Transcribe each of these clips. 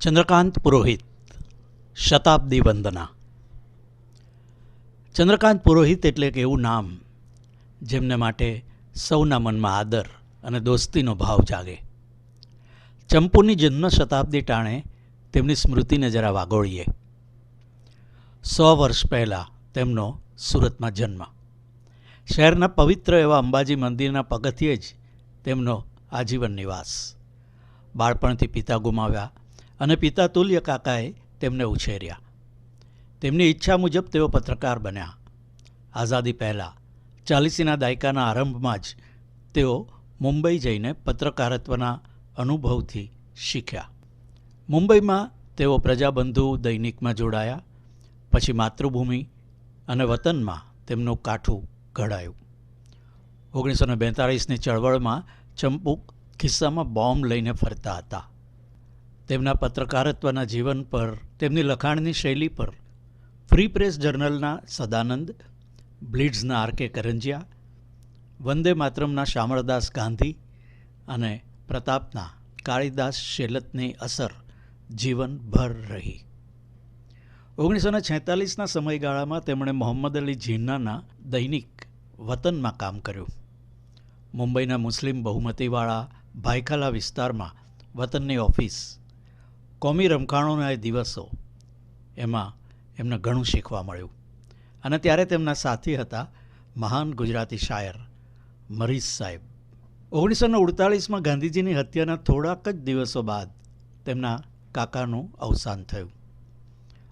ચંદ્રકાંત પુરોહિત શતાબ્દી વંદના ચંદ્રકાંત પુરોહિત એટલે એક એવું નામ, જેમને માટે સૌના મનમાં આદર અને દોસ્તીનો ભાવ જાગે. ચંપુની જન્મ શતાબ્દી ટાણે તેમની સ્મૃતિને જરા વાગોળીએ. સો વર્ષ પહેલાં તેમનો સુરતમાં જન્મ. શહેરના પવિત્ર એવા અંબાજી મંદિરના પગથિયે જ તેમનો આજીવન નિવાસ. બાળપણથી પિતા ગુમાવ્યા અને પિતા તુલ્ય કાકાએ તેમને ઉછેર્યા. તેમની ઈચ્છા મુજબ તેઓ પત્રકાર બન્યા. આઝાદી પહેલાં ચાલીસીના દાયકાના આરંભમાં જ તેઓ મુંબઈ જઈને પત્રકારત્વના અનુભવથી શીખ્યા. મુંબઈમાં તેઓ પ્રજાબંધુ દૈનિકમાં જોડાયા, પછી માતૃભૂમિ અને વતનમાં તેમનું કાઠું ઘડાયું. ઓગણીસો ને બેતાળીસની ચળવળમાં ચંપુક ખિસ્સામાં બોમ્બ લઈને ફરતા હતા. તેમના પત્રકારત્વના જીવન પર, તેમની લખાણની શૈલી પર ફ્રી પ્રેસ જર્નલના સદાનંદ બ્લિડ્સના આર કે કરંજિયા, વંદે માતરમના શામળદાસ ગાંધી અને પ્રતાપના કાળીદાસ શેલતની અસર જીવનભર રહી. ઓગણીસો ને છેતાલીસના સમયગાળામાં તેમણે મોહમ્મદ અલી ઝીન્નાના દૈનિક વતનમાં કામ કર્યું. મુંબઈના મુસ્લિમ બહુમતીવાળા ભાયખાલા વિસ્તારમાં વતનની ઓફિસ કોમી રમખાણોના એ દિવસો એમાં એમને ઘણું શીખવા મળ્યું. અને ત્યારે તેમના સાથી હતા મહાન ગુજરાતી શાયર મરીઝ સાહેબ. ઓગણીસો ને અડતાળીસમાં ગાંધીજીની હત્યાના થોડાક જ દિવસો બાદ તેમના કાકાનું અવસાન થયું.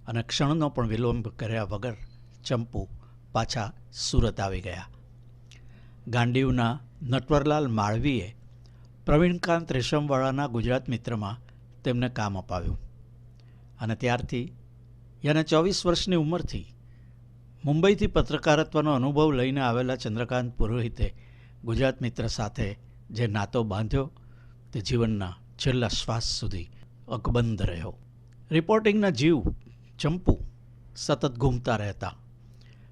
અને ક્ષણનો પણ વિલંબ કર્યા વગર ચંપુ પાછા સુરત આવી ગયા. ગાંડીવના નટવરલાલ માળવીએ પ્રવીણકાંત રેશમવાળાના ગુજરાત મિત્રમાં તેમને કામ અપાવ્યું. અને ત્યારથી યાને ચોવીસ વર્ષની ઉંમરથી મુંબઈથી પત્રકારત્વનો અનુભવ લઈને આવેલા ચંદ્રકાંત પુરોહિતે ગુજરાત મિત્ર સાથે જે નાતો બાંધ્યો, તે જીવનના છેલ્લા શ્વાસ સુધી અકબંધ રહ્યો. રિપોર્ટિંગના જીવ ચંપુ સતત ઘૂમતા રહેતા.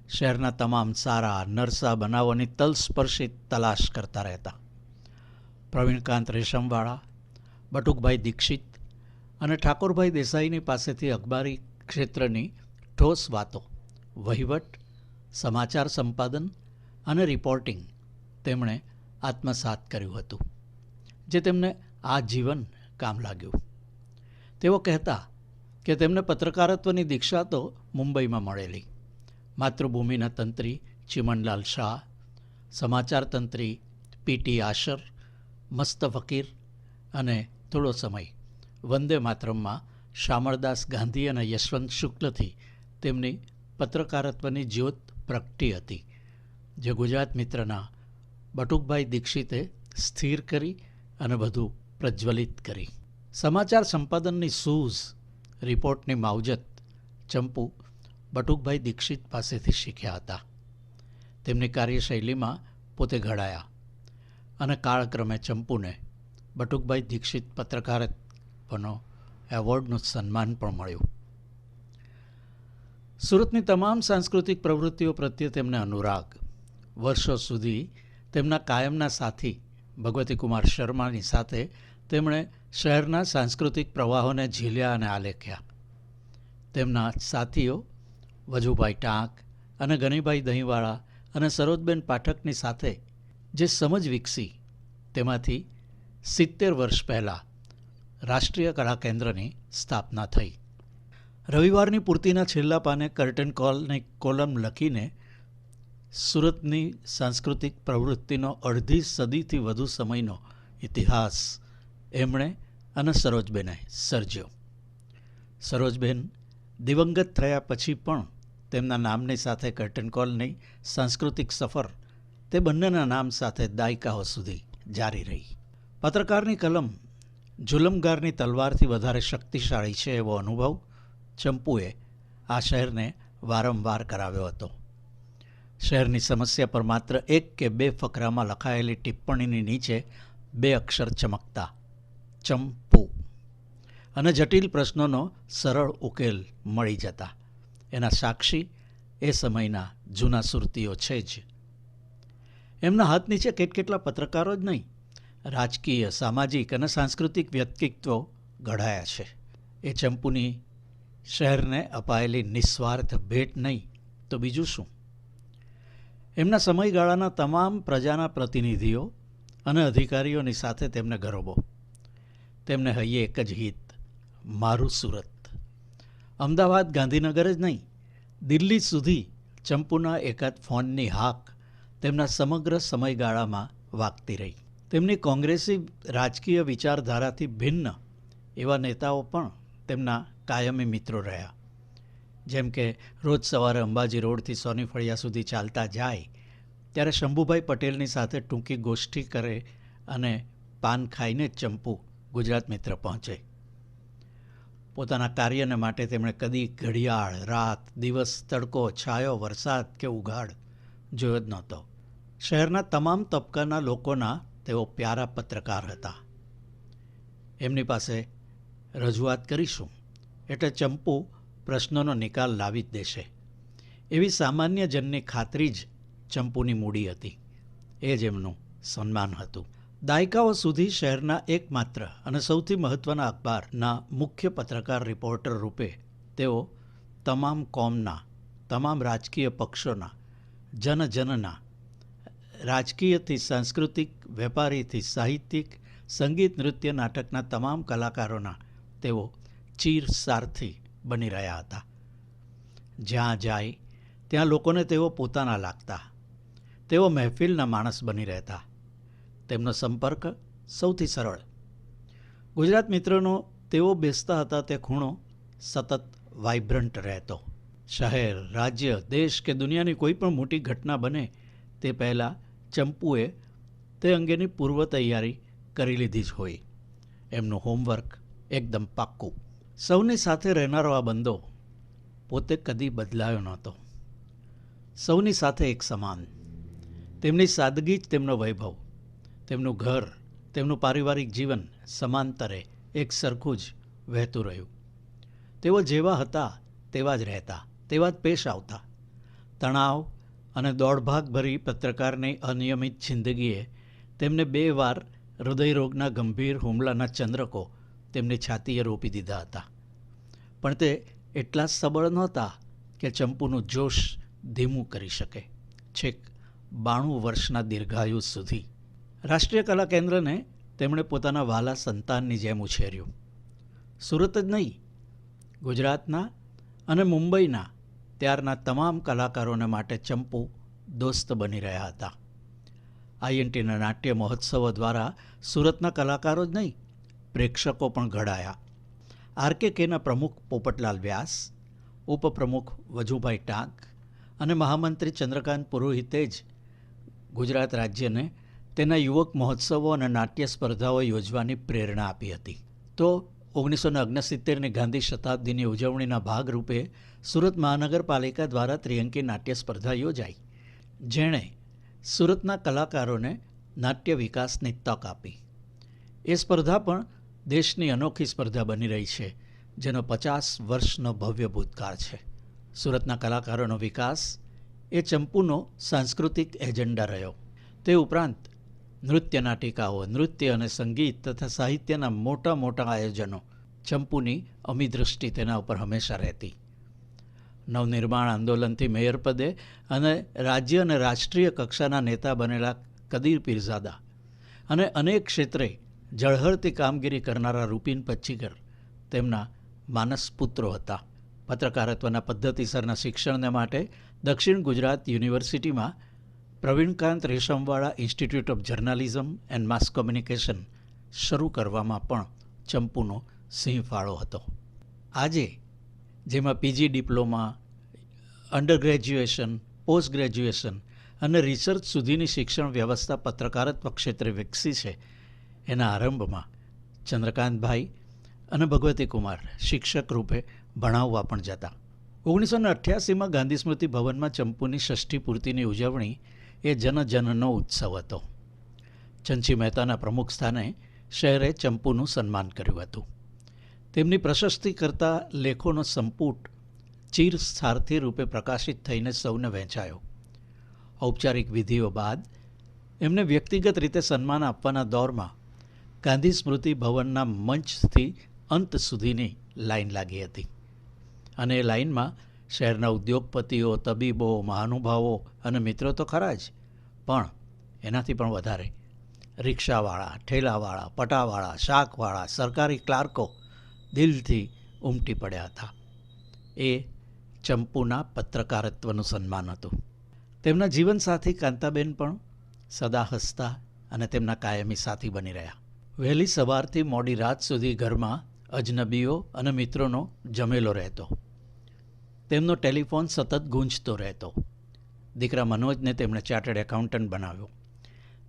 શહેરના તમામ સારા, નરસા બનાવોની તલસ્પર્શી તલાશ કરતા રહેતા. પ્રવીણકાંત રેશમવાળા, બટુકભાઈ દીક્ષિત અને ઠાકોરભાઈ દેસાઈની પાસેથી અખબારી ક્ષેત્રની ઠોસ વાતો, વહીવટ, સમાચાર સંપાદન અને રિપોર્ટિંગ તેમણે આત્મસાત કર્યું હતું, જે તેમને આ જીવન કામ લાગ્યું. તેઓ કહેતા કે તેમને પત્રકારત્વની દીક્ષા તો મુંબઈમાં મળેલી. માતૃભૂમિના તંત્રી ચિમનલાલ શાહ સમાચાર તંત્રી પીટી આશર, મસ્ત ફકીર અને થોડો સમય વંદે માતરમમાં શામળદાસ ગાંધી અને યશવંત શુક્લથી તેમની પત્રકારત્વની જ્યોત પ્રગટી હતી. જે ગુજરાત મિત્રના બટુકભાઈ દીક્ષિતે સ્થિર કરી અને વધુ પ્રજ્વલિત કરી. સમાચાર સંપાદનની સૂઝ રિપોર્ટની માવજત ચંપુ બટુકભાઈ દીક્ષિત પાસેથી શીખ્યા હતા. તેમની કાર્યશૈલીમાં પોતે ઘડાયા અને કાળક્રમે ચંપુને બટુકભાઈ દીક્ષિત પત્રકારત્વનો એવોર્ડનું સન્માન પણ મળ્યું. સુરતની તમામ સાંસ્કૃતિક પ્રવૃત્તિઓ પ્રત્યે તેમને અનુરાગ. વર્ષો સુધી તેમના કાયમના સાથી ભગવતી કુમાર શર્માની સાથે તેમણે શહેરના સાંસ્કૃતિક પ્રવાહોને ઝીલ્યા અને આલેખ્યા. તેમના સાથીઓ વજુભાઈ ટાંક અને ગનીભાઈ દહીંવાળા અને સરોજબેન પાઠકની સાથે જે સમજ વિકસી, તેમાંથી સિત્તેર વર્ષ પહેલાં રાષ્ટ્રીય કળા કેન્દ્રની સ્થાપના થઈ. રવિવારની પૂર્તિના છેલ્લા પાને કર્ટન કોલની કોલમ લખીને સુરતની સાંસ્કૃતિક પ્રવૃત્તિનો અડધી સદીથી વધુ સમયનો ઇતિહાસ એમણે અને સરોજબેને સર્જ્યો. સરોજબેન દિવંગત થયા પછી પણ તેમના નામની સાથે કર્ટન કોલની સાંસ્કૃતિક સફર તે બંનેના નામ સાથે દાયકાઓ સુધી જારી રહી. પત્રકારની કલમ જુલમગારની તલવારથી વધારે શક્તિશાળી છે એવો અનુભવ ચંપુએ આ શહેરને વારંવાર કરાવ્યો હતો. શહેરની સમસ્યા પર માત્ર એક કે બે ફકરામાં લખાયેલી ટિપ્પણીની નીચે બે અક્ષર ચમકતા. ચંપુ. અને જટિલ પ્રશ્નોનો સરળ ઉકેલ મળી જતા. એના સાક્ષી એ સમયના જૂના સુરતીઓ છે જ. એમના હાથ નીચે કેટકેટલા પત્રકારો જ નહીં. રાજકીય, સામાજિક અને સાંસ્કૃતિક વ્યક્તિત્વો ઘડાયા છે. એ ચંપુની શહેરને અપાયેલી નિસ્વાર્થ ભેટ નહીં, તો બીજું શું? એમના સમયગાળાના તમામ પ્રજાના પ્રતિનિધિઓ અને અધિકારીઓની સાથે તેમને ગરોબો. તેમને હૈયે એક જ હિત, મારું સુરત. અમદાવાદ ગાંધીનગર જ નહીં, દિલ્હી સુધી ચંપુના એકાદ ફોનની હાક તેમના સમગ્ર સમયગાળામાં વાગતી રહી. તેમની કોંગ્રેસી રાજકીય વિચારધારાથી ભિન્ન એવા નેતાઓ પણ તેમના કાયમી મિત્રો રહ્યા. જેમ કે રોજ સવારે અંબાજી રોડથી સોની ફળિયા સુધી ચાલતા જાય, ત્યારે શંભુભાઈ પટેલની સાથે ટૂંકી ગોષ્ઠી કરે અને પાન ખાઈને ચંપુ ગુજરાત મિત્ર પહોંચે. પોતાના કાર્યને માટે તેમણે કદી ઘડિયાળ, રાત, દિવસ, તડકો, છાયો, વરસાદ કે ઉઘાડ જોયો જ નહોતો. શહેરના તમામ તબક્કાના લોકોના તેઓ પ્યારા પત્રકાર હતા. એમની પાસે રજૂઆત કરીશું એટલે ચંપુ પ્રશ્નોનો નિકાલ લાવી જ દેશે. એવી સામાન્ય જનની ખાતરી જ ચંપુની મૂડી હતી. એ જ એમનું સન્માન હતું. દાયકાઓ સુધી શહેરના એકમાત્ર અને સૌથી મહત્ત્વના અખબારના મુખ્ય પત્રકાર રિપોર્ટર રૂપે તેઓ તમામ કોમના, તમામ રાજકીય પક્ષોના, જનજનના રાજકીયથી સાંસ્કૃતિક વેપારીથી સાહિત્યિક, સંગીત, નૃત્ય નાટકના તમામ કલાકારોના તેઓ ચીર સારથી બની રહ્યા હતા. જ્યાં જાય, ત્યાં લોકોને તેઓ પોતાના લાગતા. તેઓ મહેફિલના માણસ બની રહેતા. તેમનો સંપર્ક સૌથી સરળ. ગુજરાત મિત્રનો તેઓ બેસતા હતા તે ખૂણો સતત વાઇબ્રન્ટ રહેતો. શહેર, રાજ્ય, દેશ કે દુનિયાની કોઈ પણ મોટી ઘટના બને તે પહેલાં ચંપુએ તે અંગેની પૂર્વ તૈયારી કરી લીધી જ હોય. એમનું હોમવર્ક એકદમ પાક્કું. સૌની સાથે રહેનારો આ બંદો પોતે કદી બદલાયો નહોતો. સૌની સાથે એક સમાન. તેમની સાદગી જ તેમનો વૈભવ. તેમનું ઘર, તેમનું પારિવારિક જીવન સમાંતરે એક સરખું જ વહેતું રહ્યું. તેઓ જેવા હતા તેવા જ રહેતા, તેવા જ પેશ આવતા. તણાવ અને દોડભાગભરી પત્રકારની અનિયમિત જિંદગીએ તેમને બે વાર હૃદયરોગના ગંભીર હુમલાના ચંદ્રકો તેમની છાતીએ રોપી દીધા હતા. પણ તે એટલા સબળ નહોતા કે ચંપુનું જોશ ધીમું કરી શકે. છેક બાણું વર્ષના દીર્ઘાયુ સુધી રાષ્ટ્રીય કલા કેન્દ્રને તેમણે પોતાના વાલા સંતાનની જેમ ઉછેર્યું. સુરત જ નહીં, ગુજરાતના અને મુંબઈના ત્યારના તમામ કલાકારોને માટે ચંપુ દોસ્ત બની રહ્યા હતા. આઈએનટીના નાટ્ય મહોત્સવો દ્વારા સુરતના કલાકારો જ નહીં, પ્રેક્ષકો પણ ઘડાયા. આરકેકેના પ્રમુખ પોપટલાલ વ્યાસ, ઉપપ્રમુખ વજુભાઈ ટાંક અને મહામંત્રી ચંદ્રકાંત પુરોહિતે જ ગુજરાત રાજ્યને તેના યુવક મહોત્સવો અને નાટ્ય સ્પર્ધાઓ યોજવાની પ્રેરણા આપી હતી. તો ઓગણીસો ઓગણસિત્તેરની ગાંધી શતાબ્દીની ઉજવણીના ભાગરૂપે સુરત મહાનગરપાલિકા દ્વારા ત્રિઅંકી નાટ્ય સ્પર્ધા યોજાઈ, જેણે સુરતના કલાકારોને નાટ્ય વિકાસની તક આપી. એ સ્પર્ધા પણ દેશની અનોખી સ્પર્ધા બની રહી છે, જેનો પચાસ વર્ષનો ભવ્ય ભૂતકાળ છે. સુરતના કલાકારોનો વિકાસ એ ચંપુનો સાંસ્કૃતિક એજન્ડા રહ્યો. તે ઉપરાંત નૃત્ય નાટિકાઓ નૃત્ય અને સંગીત તથા સાહિત્યના મોટા મોટા આયોજનો. ચંપુની અમી દૃષ્ટિ તેના ઉપર હંમેશા રહેતી. નવનિર્માણ આંદોલનથી મેયર પદે અને રાજ્ય અને રાષ્ટ્રીય કક્ષાના નેતા બનેલા કદીર પીરઝાદા અને અનેક ક્ષેત્રે જળહળતી કામગીરી કરનારા રૂપિન પચ્છીગર તેમના માનસ પુત્રો હતા. પત્રકારત્વના પદ્ધતિસરના શિક્ષણને માટે દક્ષિણ ગુજરાત યુનિવર્સિટીમાં Pravinkant Reshamwala institute of journalism and mass communication શરૂ કરવામાં પણ ચંપુનો સિંહ ફાળો હતો. આજે, જેમાં PG diploma under graduation post graduation અને રિસર્ચ સુધીની શિક્ષણ વ્યવસ્થા પત્રકારત્વ ક્ષેત્રે વિકસી છે, એના આરંભમાં ચંદ્રકાંતભાઈ અને ભગવતી કુમાર શિક્ષક રૂપે ભણાવવા પણ જતા. ઓગણીસો ને અઠ્યાસીમાં ગાંધી સ્મૃતિ ભવનમાં ચંપુની ષષ્ઠી પૂર્તિની ઉજવણી એ જનજનનો ઉત્સવ હતો. ચંચી મહેતાના પ્રમુખ સ્થાને શહેરે ચંપુનું સન્માન કર્યું હતું. તેમની પ્રશસ્તિ કરતા લેખોનો સંપુટ ચીર સારથી રૂપે પ્રકાશિત થઈને સૌને વહેંચાયો. ઔપચારિક વિધિઓ બાદ એમને વ્યક્તિગત રીતે સન્માન આપવાના દોરમાં ગાંધી સ્મૃતિ ભવનના મંચથી અંત સુધીની લાઈન લાગી હતી. અને એ લાઈનમાં શહેરના ઉદ્યોગપતિઓ, તબીબો, મહાનુભાવો અને મિત્રો તો ખરા જ, પણ એનાથી પણ વધારે. રિક્ષાવાળા, ઠેલાવાળા, પટાવાળા, શાકવાળા, સરકારી ક્લાર્કો દિલથી ઉમટી પડ્યા હતા. એ ચંપુના પત્રકારત્વનું સન્માન હતું. તેમના જીવનસાથી કાંતાબેન પણ સદા હસતા અને તેમના કાયમી સાથી બની રહ્યા. વહેલી સવારથી મોડી રાત સુધી ઘરમાં અજનબીઓ અને મિત્રોનો જમેલો રહેતો. તેમનો ટેલિફોન સતત ગૂંજતો રહેતો. દીકરા મનોજને તેમણે ચાર્ટર્ડ એકાઉન્ટન્ટ બનાવ્યો.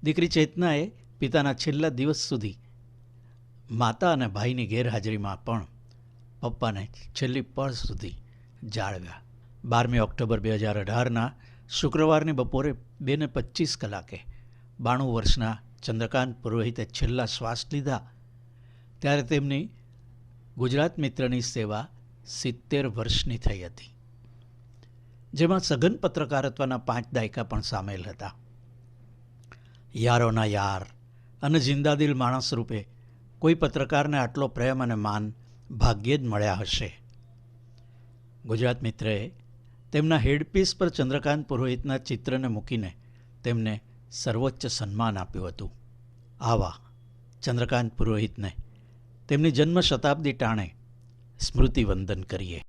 દીકરી ચેતનાએ પિતાના છેલ્લા દિવસ સુધી માતા અને ભાઈની ગેરહાજરીમાં પણ પપ્પાને છેલ્લી પળ સુધી જાળવ્યા. બારમી ઓક્ટોબર બે હજાર અઢારના શુક્રવારની બપોરે બેને પચીસ કલાકે બાણું વર્ષના ચંદ્રકાંત પુરોહિતે છેલ્લા શ્વાસ લીધા. ત્યારે તેમની ગુજરાત મિત્રની સેવા સિત્તેર વર્ષની થઈ હતી. જેમાં સઘન પત્રકારત્વના પાંચ દાયકા પણ સામેલ હતા. યારોના યાર અને જિંદાદિલ માણસ રૂપે કોઈ પત્રકારને આટલો પ્રેમ અને માન ભાગ્યે જ મળ્યા હશે. ગુજરાત મિત્રએ તેમના હેડપીસ પર ચંદ્રકાંત પુરોહિતના ચિત્રને મૂકીને તેમને સર્વોચ્ચ સન્માન આપ્યું હતું. આવા ચંદ્રકાંત પુરોહિતને તેમની જન્મ શતાબ્દી ટાણે સ્મૃતિવંદન કરીએ.